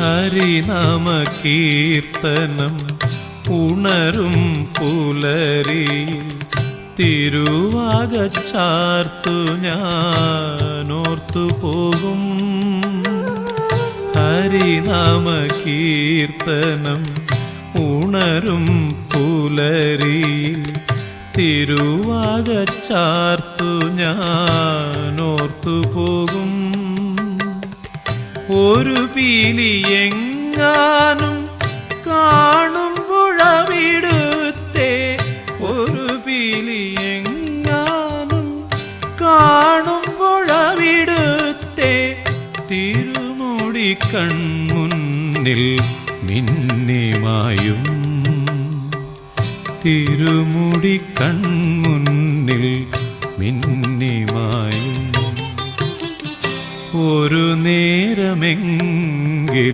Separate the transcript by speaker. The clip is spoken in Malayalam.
Speaker 1: ഹരിനാമ കീർത്തനം ഉണരും പുലരി തിരുവാകച്ചാർത്തു ഞാനോർത്തു പോകും. ഹരിനാമ കീർത്തനം ഉണരും പുലരി തിരുവാകച്ചാർത്തു ഞാനോർത്തു പോകും. ഒരു പീലി എങ്ങാനും കാണുമ്പോഴവിടുത്തെ ഒരു പീലി എങ്ങാനും കാണുമ്പോഴവിടുത്തെ തിരുമുടി കൺമുന്നിൽ മിന്നിമായും തിരുമുടി കൺമുന്നിൽ മിന്നിമായും ഒരു നേരമെങ്കിൽ